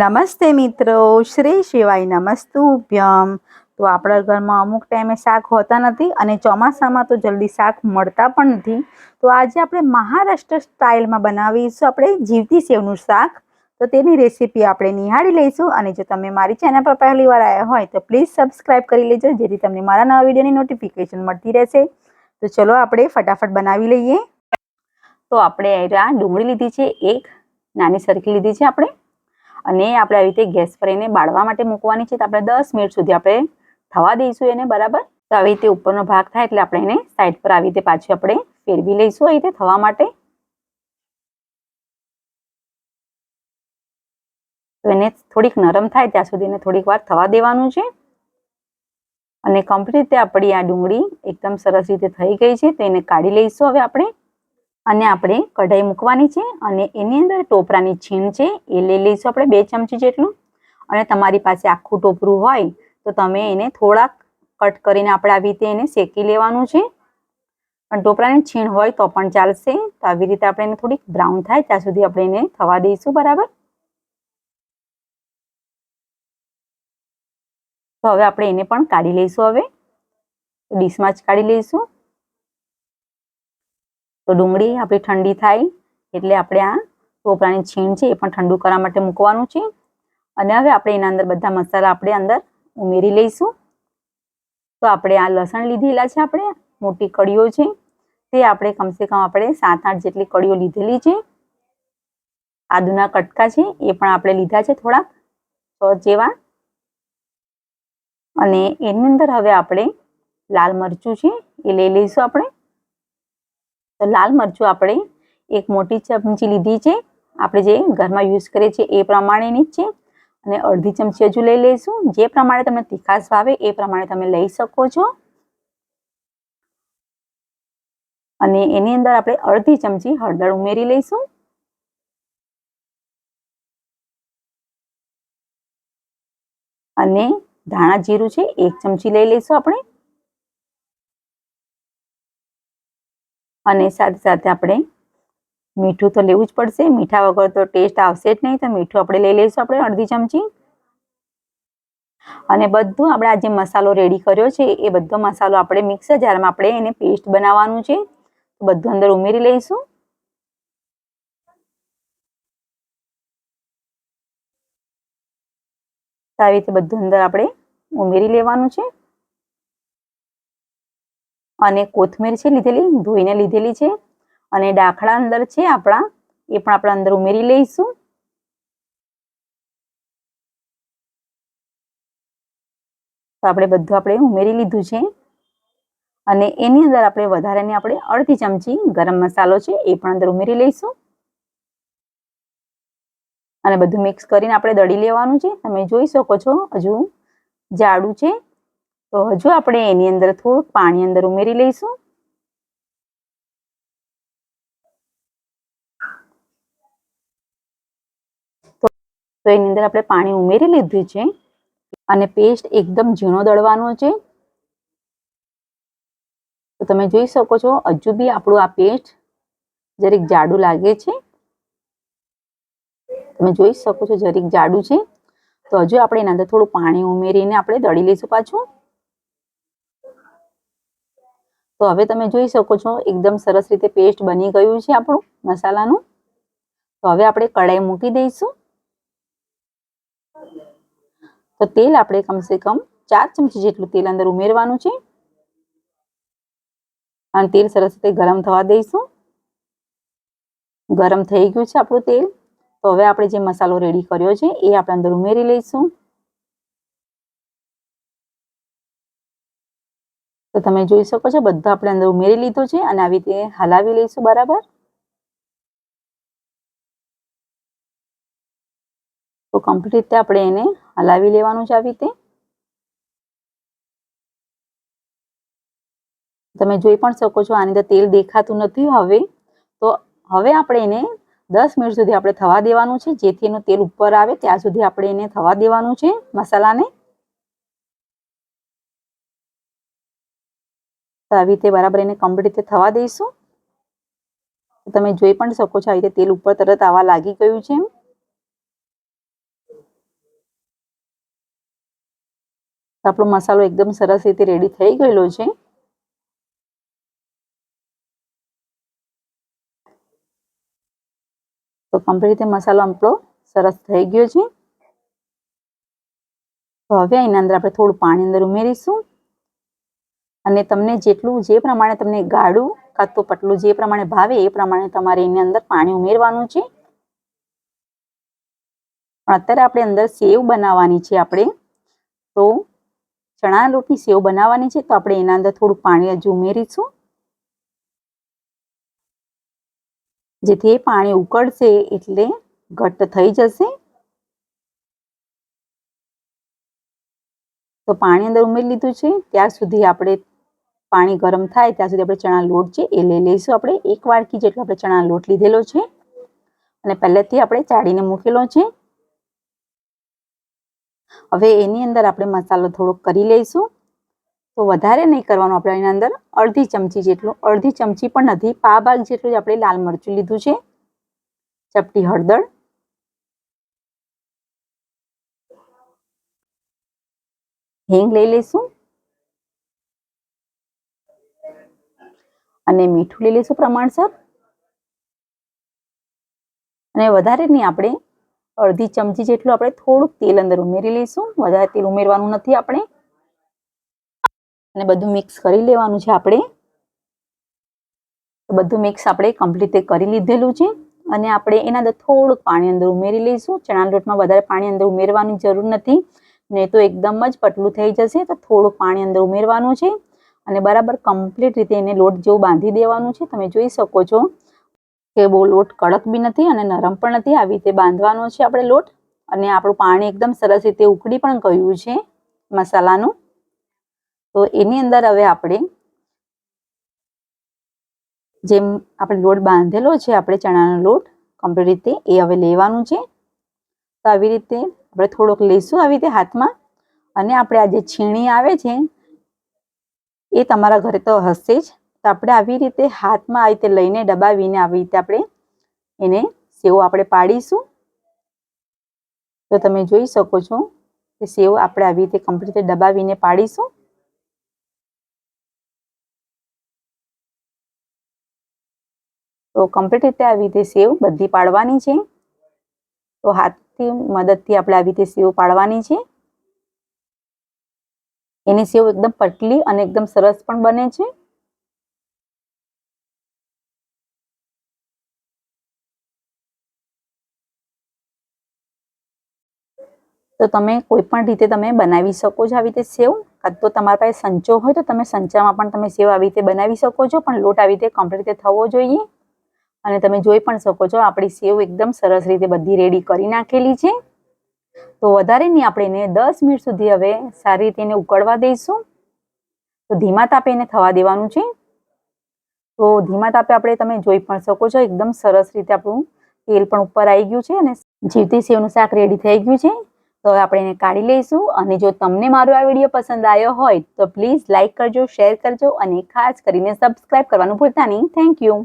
નમસ્તે મિત્રો, શ્રી શિવાય નમસ્તુભ્યમ. તો આપણા ઘરમાં અમુક ટાઈમે શાક હોતા નથી અને ચોમાસામાં તો જલ્દી શાક મળતા પણ નથી. તો આજે આપણે મહારાષ્ટ્ર સ્ટાઇલમાં બનાવીશું આપણે જીવતી સેવનું શાક. તો તેની રેસીપી આપણે નિહાળી લઈશું અને જો તમે મારી ચેનલ પર પહેલી વાર આવ્યા હોય તો પ્લીઝ સબસ્ક્રાઈબ કરી લેજો, જેથી તમને મારા નવા વિડીયોની નોટિફિકેશન મળતી રહેશે. તો ચલો આપણે ફટાફટ બનાવી લઈએ. તો આપણે આ ડુંગળી લીધી છે, એક નાની સરખી લીધી છે આપણે. અને આપણે આવી રીતે ગેસ પર એને બાળવા માટે મૂકવાની છે. તો આપણે દસ મિનિટ સુધી આપણે થવા દઈશું એને, બરાબર? તો આવી રીતે ઉપરનો ભાગ થાય એટલે આપણે એને સાઈડ પર આવી રીતે પાછી આપણે ફેરવી લઈશું આવી રીતે થવા માટે. તો એને થોડીક નરમ થાય ત્યાં સુધી એને થોડીક વાર થવા દેવાનું છે. અને કમ્પ્લીટ રીતે આપણી આ ડુંગળી એકદમ સરસ રીતે થઈ ગઈ છે. તો એને કાઢી લઈશું હવે આપણે. અને આપણે કઢાઈ મૂકવાની છે અને એની અંદર ટોપરાની છીણ છે, એ લઈ લઈશું આપણે બે ચમચી જેટલું. અને તમારી પાસે આખું ટોપરું હોય તો તમે એને થોડાક કટ કરીને આપણે આવી રીતે એને શેકી લેવાનું છે. પણ ટોપરાની છીણ હોય તો પણ ચાલશે. તો આવી રીતે આપણે એને થોડીક બ્રાઉન થાય ત્યાં સુધી આપણે એને થવા દઈશું, બરાબર? તો હવે આપણે એને પણ કાઢી લઈશું હવે. ડીશમાં જ કાઢી લઈશું. તો ડુંગળી આપણી ઠંડી થાય એટલે આપણે આ ટોપરાની છીણ છે એ પણ ઠંડુ કરવા માટે મૂકવાનું છે. અને હવે આપણે એના અંદર બધા મસાલા આપણે અંદર ઉમેરી લઈશું. તો આપણે આ લસણ લીધેલા છે આપણે, મોટી કડીઓ છે. તે આપણે કમસે કમ આપણે સાત આઠ જેટલી કળીઓ લીધેલી છે. આદુના કટકા છે, એ પણ આપણે લીધા છે થોડાક છ જેવા. અને એની અંદર હવે આપણે લાલ મરચું છે, એ લઈ લઈશું આપણે. તો લાલ મરચું આપણે એક મોટી ચમચી લીધી છે. આપણે જે ઘરમાં યુઝ કરીએ છીએ એ પ્રમાણેની જ છે. અને અડધી ચમચી હજુ લઈ લઈશું. જે પ્રમાણે તમને તીખાશ ભાવે એ પ્રમાણે તમે લઈ શકો છો. અને એની અંદર આપણે અડધી ચમચી હળદર ઉમેરી લઈશું. અને ધાણા જીરું છે, એક ચમચી લઈ લઈશું આપણે. અને સાથે સાથે આપણે મીઠું તો લેવું જ પડશે. મીઠા વગર તો ટેસ્ટ આવશે જ નહીં. તો મીઠું આપણે લઈ લઈશું આપણે અડધી ચમચી. અને બધું આપણે આ જે મસાલો રેડી કર્યો છે, એ બધો મસાલો આપણે મિક્સર જારમાં આપણે એને પેસ્ટ બનાવવાનું છે. બધું અંદર ઉમેરી લઈશું. આવી રીતે બધું અંદર આપણે ઉમેરી લેવાનું છે. અને કોથમીર છે લીધેલી, ધોઈને લીધેલી છે. અને ડાખડા અંદર છે આપણા, એ પણ આપણે અંદર ઉમેરી લઈશું. તો આપણે બધું આપણે ઉમેરી લીધું છે. અને એની અંદર આપણે વધારાની આપણે અડધી ચમચી ગરમ મસાલો છે, એ પણ અંદર ઉમેરી લઈશું. અને બધું મિક્સ કરીને આપણે દળી લેવાનું છે. તમે જોઈ શકો છો, હજુ જાડું છે. તો હજુ આપણે એની અંદર થોડુંક પાણી અંદર ઉમેરી લઈશું. તો એની અંદર આપણે પાણી ઉમેરી લીધું છે અને પેસ્ટ એકદમ ઝીણો દળવાનો છે. તો તમે જોઈ શકો છો, હજુ બી આપણું આ પેસ્ટ જરીક જાડું લાગે છે. તમે જોઈ શકો છો જરીક જાડું છે. તો હજુ આપણે એના અંદર થોડું પાણી ઉમેરીને આપણે દળી લઈશું પાછું. તો હવે તમે જોઈ શકો છો, એકદમ સરસ રીતે પેસ્ટ બની ગયું છે આપણું મસાલાનું. તો હવે આપણે કઢાઈ મૂકી દઈશું. તો તેલ આપણે કમસે કમ ચાર ચમચી જેટલું તેલ અંદર ઉમેરવાનું છે. અને તેલ સરસ રીતે ગરમ થવા દઈશું. ગરમ થઈ ગયું છે આપણું તેલ. તો હવે આપણે જે મસાલો રેડી કર્યો છે, એ આપણે અંદર ઉમેરી લઈશું. તો તમે જોઈ શકો છો, બધું આપણે અંદર ઉમેરી લીધું છે અને આવી રીતે હલાવી લઈશું બરાબર. તો કમ્પ્લીટ રીતે આપણે એને હલાવી લેવાનું છે આવી રીતે. તમે જોઈ પણ શકો છો, આની અંદર તેલ દેખાતું નથી હવે. તો હવે આપણે એને દસ મિનિટ સુધી આપણે થવા દેવાનું છે, જેથી એનું તેલ ઉપર આવે, ત્યાં સુધી આપણે એને થવા દેવાનું છે મસાલાને. આવી રીતે બરાબર એને કમ્પ્લીટ રીતે થવા દઈશું. તમે જોઈ પણ શકો છો આવી રીતે તેલ ઉપર તરત આવવા લાગી ગયું છે આપણો મસાલો એકદમ સરસ રીતે રેડી થઈ ગયેલો છે. તો કમ્પ્લીટ રીતે મસાલો આપણો સરસ થઈ ગયો છે. તો હવે એના અંદર આપણે થોડું પાણી અંદર ઉમેરીશું. અને તમને જેટલું જે પ્રમાણે તમને ગાળું કાં તો પટલું જે પ્રમાણે ભાવે એ પ્રમાણે તમારે એની અંદર પાણી ઉમેરવાનું છે. અત્યારે આપણે અંદર સેવ બનાવવાની છે આપણે. તો ચણા લોટની સેવ બનાવવાની છે તો આપણે એના અંદર થોડું પાણી હજુ ઉમેરીશું. જેથી એ પાણી ઉકળશે એટલે ઘટ્ટ થઈ જશે. તો પાણી અંદર ઉમેરી લીધું છે. ત્યાર સુધી આપણે પાણી ગરમ થાય ત્યાં સુધી આપણે ચણા લોટ છે એ લઈ લઈશું. આપણે એક વાડકી જેટલો આપણે ચણા લોટ લીધેલો છે. અને પહેલેથી આપણે ચાળીને મૂકેલો છે. હવે એની અંદર આપણે મસાલો થોડોક કરી લઈશું. તો વધારે નહીં કરવાનું આપણે એની અંદર અડધી ચમચી જેટલું, અડધી ચમચી પણ નથી પા ભાગ જેટલું જ આપણે લાલ મરચું લીધું છે. ચપટી હળદર. હિંગ લઈ લઈશું. અને મીઠું લઈ લઈશું પ્રમાણસર. અને વધારે નહીં, આપણે અડધી ચમચી જેટલું આપણે થોડુંક તેલ અંદર ઉમેરી લઈશું. વધારે તેલ ઉમેરવાનું નથી આપણે. અને બધું મિક્સ કરી લેવાનું છે આપણે. બધું મિક્સ આપણે કમ્પ્લીટ કરી લીધેલું છે. અને આપણે એના અંદર થોડુંક પાણી અંદર ઉમેરી લઈશું. ચણા લોટમાં વધારે પાણી અંદર ઉમેરવાની જરૂર નથી. ને તો એકદમ જ પતલું થઈ જશે. તો થોડુંક પાણી અંદર ઉમેરવાનું છે. અને બરાબર કમ્પ્લીટ રીતે એને લોટ જેવું બાંધી દેવાનું છે. તમે જોઈ શકો છો કે બહુ લોટ કડક બી નથી અને નરમ પણ નથી. આવી રીતે બાંધવાનો છે આપણે લોટ. અને આપણું પાણી એકદમ સરસ રીતે ઉકળી પણ ગયું છે મસાલાનું. તો એની અંદર હવે આપણે જેમ આપણે લોટ બાંધેલો છે, આપણે ચણાનો લોટ કમ્પ્લીટ રીતે એ હવે લેવાનું છે. તો આવી રીતે આપણે થોડોક લઈશું આવી રીતે હાથમાં. અને આપણે આ જે છીણી આવે છે એ તમારા ઘરે તો હશે જ. તો આપણે આવી રીતે હાથમાં આવી રીતે લઈને દબાવીને આવી રીતે આપણે એને સેવ આપણે પાડીશું. તો તમે જોઈ શકો છો કે સેવ આપણે આવી રીતે કમ્પ્લીટ દબાવીને પાડીશું. તો કમ્પ્લીટ રીતે આવી રીતે સેવ બધી પાડવાની છે. તો હાથથી મદદથી આપણે આવી રીતે સેવ પાડવાની છે. એની સેવ એકદમ પટલી અને એકદમ સરસ પણ બને છે. તો તમે કોઈ પણ રીતે તમે બનાવી શકો છો આવી રીતે સેવ, કાં તો તમારા પાસે સંચો હોય તો તમે સંચામાં પણ તમે સેવ આવી રીતે બનાવી શકો છો, પણ લોટ આવી રીતે કમ્પ્લીટ રીતે થવો જોઈએ. અને તમે જોઈ પણ શકો છો આપણી સેવ એકદમ સરસ રીતે બધી રેડી કરી નાખેલી છે. તો વધારે નહીં, આપણે એને દસ મિનિટ સુધી હવે સારી રીતે એને ઉકળવા દઈશું. તો ધીમા તાપે એને થવા દેવાનું છે. તો ધીમા તાપે આપણે તમે જોઈ પણ શકો છો, એકદમ સરસ રીતે આપણું તેલ પણ ઉપર આવી ગયું છે અને જીવતી સેવનું શાક રેડી થઈ ગયું છે. તો હવે આપણે એને કાઢી લઈશું અને જો તમને મારો આ વીડિયો પસંદ આવ્યો હોય તો પ્લીઝ લાઇક કરજો શેર કરજો અને ખાસ કરીને સબસ્ક્રાઇબ કરવાનું ભૂલતા નહીં. Thank you